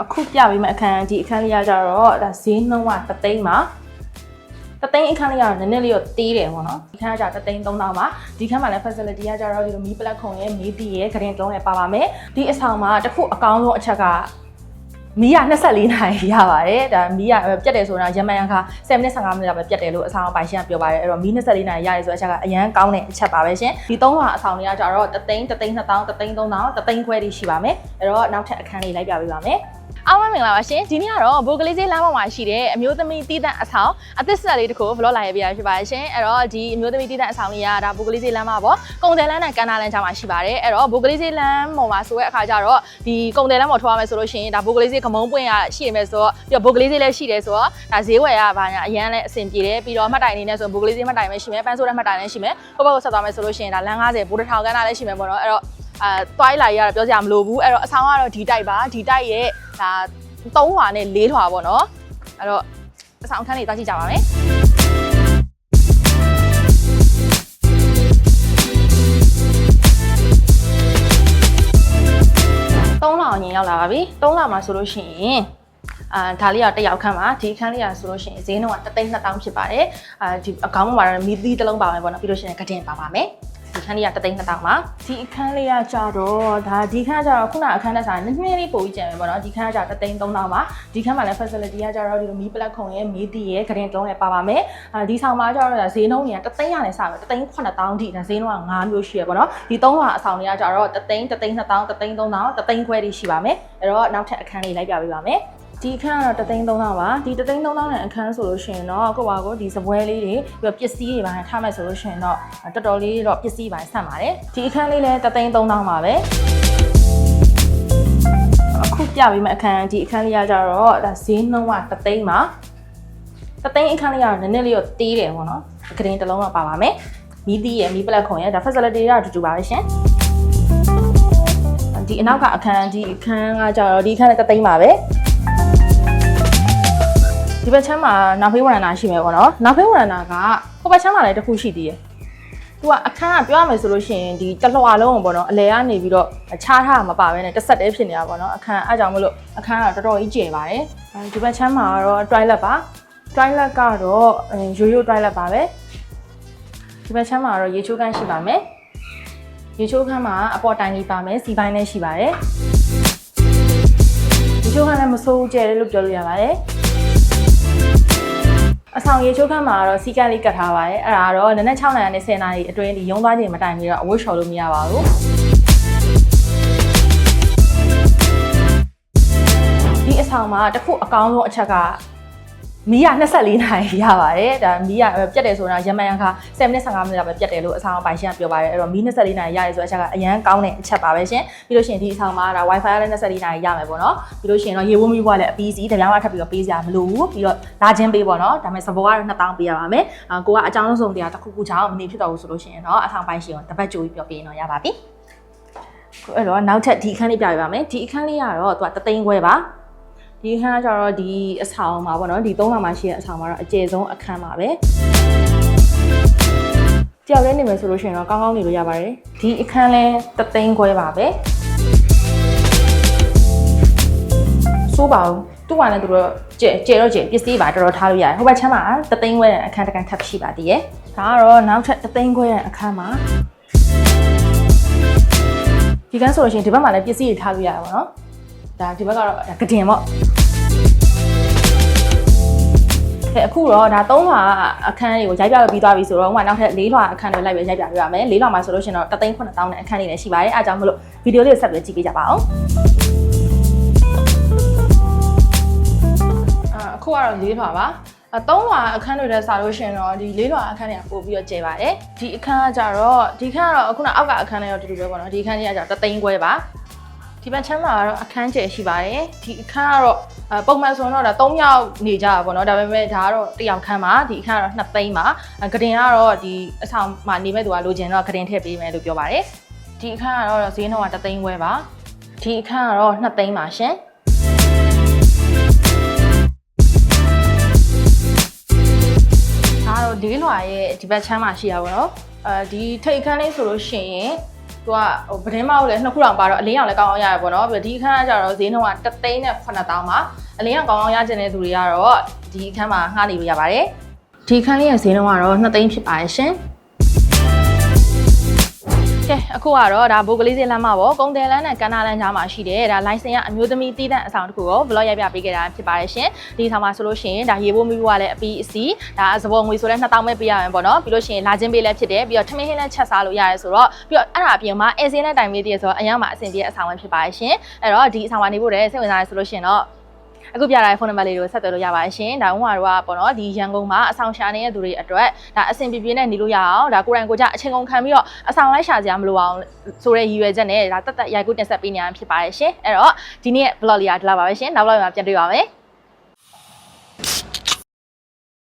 အခုပြပေးမယ့်အခန်းဒီအခန်းလေးကကြတော့ဒါဈေးနှုန်းကတသိန်းပါတသိန်းအခန်းလေးကတော့နည်းနည်းလေးတော့တေးတယ်ပေါ့နော်ဒီခန်းကကြတသိန်း3000ပါဒီခန်းမှာလည်း facility ကကြတော့ဒီလိုမီးပလက်ခုံရဲ့မီးတီရဲ့ဂရင်တုံးလည်းပါပါမယ်ဒီအဆောင်မှာတစ်ခုအကောင်းဆုံးအချက်ကမီးက24နာရီရပါတယ်ဒါမီးကပြတ်တယ်ဆိုတာရမန်ရန်ခါ7မိနစ်15မိနစ်လောက်ပဲပြတ်တယ်လို့အဆောင်ပိုင်ရှင်ကပြောပါတယ်အဲ့တော့မီး24နာရီရတယ်ဆိုတဲ့အချက်ကအရန်ကောင်းတဲ့အချက်ပါပဲရှင်ဒီသုံးလွှာအဆောင်တွေကကြတော့တသိန်းတသိန်း2000တသိန်း3000တသိန်းခွဲတိရှိပါမယ်အဲ့တော့နောက်ထပ်အခန်းလေးလိုက်ပြပေးပါမယ် အားမင်္ဂလာပါရှင်ဒီနေ့ကတော့ဘိုကလေးစေးလမ်းပေါ်မှာရှိတဲ့အမျိုးသမီးတည်တဲ့အဆောင်အသစ်ဆက်လေးတစ်ခု vlog လာရပြရဖြစ်ပါတယ်ရှင်အဲ့တော့ဒီအမျိုးသမီးတည်တဲ့အဆောင်လေးကဒါဘိုကလေးစေးလမ်းမှာပေါ့ကုံတယ်လမ်းနဲ့ကန်နာလမ်းကြားမှာရှိပါတယ်အဲ့တော့ဘိုကလေးစေးလမ်းပေါ်မှာဆိုတဲ့အခါကျတော့ဒီကုံတယ်လမ်းပေါ်ထွားမယ်ဆိုလို့ရှိရင်ဒါဘိုကလေးစေးကမုံပွင့်ရရှိရမယ်ဆိုတော့ပြီးတော့ဘိုကလေးစေးလည်းရှိတယ်ဆိုတော့ဒါဈေးဝယ်ရပါညာအရန်လည်းအဆင်ပြေတယ်ပြီးတော့မှတ်တိုင်အနေနဲ့ဆိုဘိုကလေးစေးမှတ်တိုင်ပဲရှိမယ်ပန်းဆိုးတဲ့မှတ်တိုင်လည်းရှိမယ်ဟိုဘက်ကိုဆက်သွားမယ်ဆိုလို့ရှိရင်ဒါလမ်း90ဘိုးတစ်ထောင်ကန်နာလည်းရှိမယ်ပေါ့နော်အဲ့တော့အဲတွိုင်းလာရတော့ပြောစရာမလိုဘူးအဲ့တော့အဆောင်ကတော့ဒီတိုက်ပါဒီတိုက်ရဲ့ ဒါ3လွှာနဲ့4လွှာပေါ့နော်အဲ့တော့အဆောင်အခန်းလေးတားကြည့်ကြပါမယ်3လအောင်ရင်ရောက်လာပါပြီ3လမှာဆိုလို့ရှိရင်အာဒါလေးကတစ်ယောက်ခန့်ပါဒီအခန်းလေးကဆိုလို့ရှိရင်ဈေးနှုန်းက3သိန်း2000ဖြစ်ပါတယ်အာဒီအကောင့်မှာတော့မီသီးတစ်လုံးပါမယ်ပေါ့နော်ပြီးလို့ရှိရင်ကတင်ပါပါမယ် ဒီခန်းလေးက3သိန်း2000ပါဒီအခန်းလေးကကြတော့ဒါဒီခန်းကကြတော့ခုနအခန်းတက်ဆိုင်နည်းနည်းလေးပိုပြီးကျန်မယ်ပေါ့နော်ဒီခန်းကကြ3သိန်း3000ပါဒီခန်းမှာလည်း facility ကကြတော့ဒီလိုမီးပလက်ခုံရဲ့မီးတီရဲ့ကတင်တုံးရဲ့ပါပါမယ်အာဒီဆောင်မှာကြတော့ဒါဈေးနှုန်းတွေက3သိန်းရနေစမယ်3သိန်း9000ထိဒါဈေးနှုန်းက5မျိုးရှိရပေါ့နော်ဒီ3လွှာအဆောင်တွေကကြတော့3သိန်း3သိန်း2000 3သိန်း3000 3သိန်းခွဲတိရှိပါမယ်အဲ့တော့နောက်ထပ်အခန်းလေးလိုက်ပြပေးပါမယ် ဒီအခန်းကတော့တသိန်း3000ပါဒီတသိန်း3000နဲ့အခန်းဆိုလို့ရှိရင်တော့ကိုယ့်ဘာကိုဒီစပွဲလေးတွေပြီးတော့ပစ္စည်းတွေပါထားမယ်ဆိုလို့ရှိရင်တော့တော်တော်လေးတော့ပစ္စည်းပါဆန့်ပါတယ်ဒီအခန်းလေးလည်းတသိန်း3000ပါပဲအခုပြပေးမယ့်အခန်းဒီအခန်းလေးကကြတော့ဒါဈေးနှုန်းကတသိန်းပါတသိန်းအခန်းလေးကတော့နည်းနည်းလေးတော့တေးတယ်ပေါ့နော်ဂရင်းတစ်လုံးတော့ပါပါမယ်မီးသီးရယ်မီးပလက်ခုံရယ်ဒါ facility တွေကအတူတူပါပဲရှင်ဒီအနောက်ကအခန်းဒီအခန်းကကြတော့ဒီအခန်းလည်းတသိန်းပါပဲ ဒီဘက်ချမ်းမှာနောက်ဖေးဝရဏာရှိမယ်ပေါ့နော်နောက်ဖေးဝရဏာကဟိုဘက်ချမ်းမှာလည်းတစ်ခုရှိသေးတယ်သူကအခန်းကပြောရမယ်ဆိုလို့ရှိရင်ဒီတစ်လွှာလုံးကိုပေါ့နော်အလဲကနေပြီးတော့ခြားထားမှာမပါဘဲနဲ့တစ်ဆက်တည်းဖြစ်နေတာပေါ့နော်အခန်းအဲကြောင့်မလို့အခန်းကတော်တော်ကြီးကျယ်ပါတယ်အဲဒီဘက်ချမ်းမှာတော့ toilet ပါ toilet ကတော့ရိုးရိုး toilet ပါပဲဒီဘက်ချမ်းမှာတော့ရေချိုးခန်းရှိပါမယ်ရေချိုးခန်းမှာအပေါ်တိုင်ကြီးပါမယ်စီပိုင်းလည်းရှိပါတယ်ရေချိုးခန်းလည်းမဆိုးကျယ်တယ်လို့ပြောလို့ရပါတယ် အဆောင်ရေချိုးခန်းမှာတော့စီကတ်လေးကတ်ထားပါတယ်အဲ့ဒါကတော့နနက်6နာရီနဲ့10နာရီအတွင်းဒီရုံးသွားချိန်မတိုင်ပြီးတော့အဝတ်လျှော်လို့မရပါဘူးဒီအဆောင်မှာတစ်ခုအကောင်းဆုံးအချက်က မီးက24နာရီရပါတယ်ဒါမီးကပြတ်တယ်ဆိုတာရမန်ရန်ခါ7မိနစ်15မိနစ်လောက်ပဲပြတ်တယ်လို့အဆောင်ပိုင်ရှင်ကပြောပါတယ်အဲ့တော့မီး24နာရီရတယ်ဆိုတဲ့အချက်ကအရန်ကောင်းတဲ့အချက်ပါပဲရှင်ပြီးလို့ရှိရင်ဒီအဆောင်မှာဒါ wifi လည်း24နာရီရမယ်ပေါ့နော်ပြီးလို့ရှိရင်တော့ရေဝန်းမီးဘွားလည်းအပီးစီတပြားမှထပ်ပြီးတော့ပေးစရာမလိုဘူးပြီးတော့လာချင်းပေးပေါ့နော်ဒါပေမဲ့စဘောကတော့2000ပေးရပါမယ်အာကိုကအကြောင်းဆုံးတရားတစ်ခုခုချောင်းမနေဖြစ်တော့ဘူးဆိုလို့ရှိရင်တော့အဆောင်ပိုင်ရှင်ကိုတပတ်ကြိုပြီးပြောပေးရင်တော့ရပါပြီအဲ့တော့နောက်ထပ်ဒီအခန်းလေးပြပြပါမယ်ဒီအခန်းလေးကတော့သူကတသိန်းခွဲပါ ဒီအခန်းကကျတော့ဒီအဆောင်မှာပေါ့နော်ဒီ၃လမှာရှိတဲ့အဆောင်မှာတော့အကျယ်ဆုံးအခန်းပါပဲကြောက်ရဲနေမယ်ဆိုလို့ရှိရင်တော့ကောင်းကောင်းနေလို့ရပါတယ်ဒီအခန်းလဲတသိန်းခွဲပါပဲစိုးပါဘူးသူ့ကလည်းသူတို့ကျဲကျဲတော့ကျဲပစ္စည်းပါတော်တော်ထားလို့ရတယ်ဟိုဘက်ချမ်းမှာတသိန်းခွဲတဲ့အခန်းတစ်ခန်းထပ်ရှိပါသေးရဲ့ဒါကတော့နောက်ထပ်တသိန်းခွဲတဲ့အခန်းမှာဒီကန်းဆိုလို့ရှိရင်ဒီဘက်မှာလည်းပစ္စည်းတွေထားလို့ရတယ်ပေါ့နော်ဒါဒီဘက်ကတော့ဒါကတင်ပေါ့ အခုတော့ဒါ၃လွှာအခန်းတွေကိုရိုက်ပြပြီးသွားပြီဆိုတော့ဥပမာနောက်ထပ်၄လွှာအခန်းတွေလိုက်ပဲရိုက်ပြပေးပါမယ်၄လွှာမှာဆိုလို့ရှိရင်တော့တသိန်း9000နဲ့အခန်းတွေလည်းရှိပါတယ်အားကြောင့်မလို့ဗီဒီယိုလေးကိုဆက်ပြီးကြည့်ပေးကြပါအောင်အခုကတော့၄လွှာပါအသုံးလွှာအခန်းတွေထဲစာလို့ရှိရင်တော့ဒီလေးလွှာအခန်းတွေကပို့ပြီးတော့ကျယ်ပါတယ်ဒီအခန်းကကြတော့ဒီခန်းကတော့အခုနအောက်ကအခန်းတွေတော့တူတူပဲပေါ့နော်ဒီအခန်းကြီးကကြတော့တသိန်းခွဲပါ ဒီဘက်ချမ်းမှာကတော့အခန်းကျယ်ရှိပါတယ်ဒီအခန်းကတော့အပုံမှန်ဆိုတော့ဒါ3ယောက်နေကြတာပေါ့နော်ဒါပေမဲ့ဒါကတော့တစ်ယောက်ခန်းပါဒီအခန်းကတော့2သိန်းပါဂဒင်ကတော့ဒီအဆောင်မှာနေမဲ့သူကလိုချင်တော့ဂဒင်ထည့်ပေးမယ်လို့ပြောပါတယ်ဒီအခန်းကတော့ဈေးနှုန်းက3သိန်းခွဲပါဒီအခန်းကတော့2သိန်းပါရှင်ဒါကတော့လေးလွှာရဲ့ဒီဘက်ချမ်းမှာရှိတာပေါ့နော်အဲဒီထိတ်ခန်းလေးဆိုလို့ရှိရင် သူကဟိုပတင်းမဟုတ်လေနှစ်ခုတောင်ပါတော့အလင်းရောင်လည်းကောင်းအောင်ရတယ်ပေါ့နော်ပြီးတော့ဒီအခန်းကကြတော့ဈေးနှုန်းက3သိန်းနဲ့9000ပါအလင်းရောင်ကောင်းအောင်ရကျင်တဲ့သူတွေကတော့ဒီအခန်းမှာငှားနေလို့ရပါတယ်ဒီအခန်းလေးရဲ့ဈေးနှုန်းကတော့2သိန်းဖြစ်ပါတယ်ရှင် ကဲအခုကတော့ဒါဘိုကလေးစေးလမ်းမှာပေါ့ကုန်းတယ်လမ်းနဲ့ကန္နာလမ်းကြားမှာရှိတယ်ဒါလိုင်စင်ကအမျိုးသမီးတည်တဲ့အဆောင်တစ်ခုကို vlog ရိုက်ပြပေးခဲ့တာဖြစ်ပါတယ်ရှင်ဒီဆောင်မှာဆိုလို့ရှိရင်ဒါရေဘိုးမိဘကလည်းအပီးအစီဒါသဘောငွေဆိုတဲ့2000ပဲပေးရမယ်ပေါ့နော်ပြီးလို့ရှိရင်လာချင်းပေးလည်းဖြစ်တယ်ပြီးတော့ထမင်းဟင်းလည်းချက်စားလို့ရတယ်ဆိုတော့ပြီးတော့အဲ့ဒါအပြင်မှာအဲစင်းနဲ့တိုင်ပေးတည်းဆိုတော့အရင်မှာအဆင်ပြေတဲ့အဆောင်ပဲဖြစ်ပါတယ်ရှင်အဲ့တော့ဒီအဆောင်မှာနေဖို့တည်းစိတ်ဝင်စားရဆိုလို့ရှိရင်တော့ အခုပြတဲ့ဖုန်းနံပါတ်လေးကိုဆက်သွယ်လို့ရပါတယ်ရှင်။ဒါဥမာတို့ကပေါ့နော်ဒီရန်ကုန်မှာအဆောင်ရှာနေတဲ့သူတွေအတွက်ဒါအဆင်ပြေပြေနဲ့နေလို့ရအောင်ဒါကိုယ်တိုင်ကိုယ်ကြအချိန်ကုန်ခံပြီးတော့အဆောင်လိုက်ရှာကြမလို့အောင်ဆိုတဲ့ရည်ရွယ်ချက်နဲ့ဒါတက်တက်ရိုက်ကူးတင်ဆက်ပေးနေရဖြစ်ပါတယ်ရှင်။အဲ့တော့ဒီနေ့ vlog လေးကဒီလောက်ပါပဲရှင်။နောက် vlog မှာပြန်တွေ့ပါမယ်။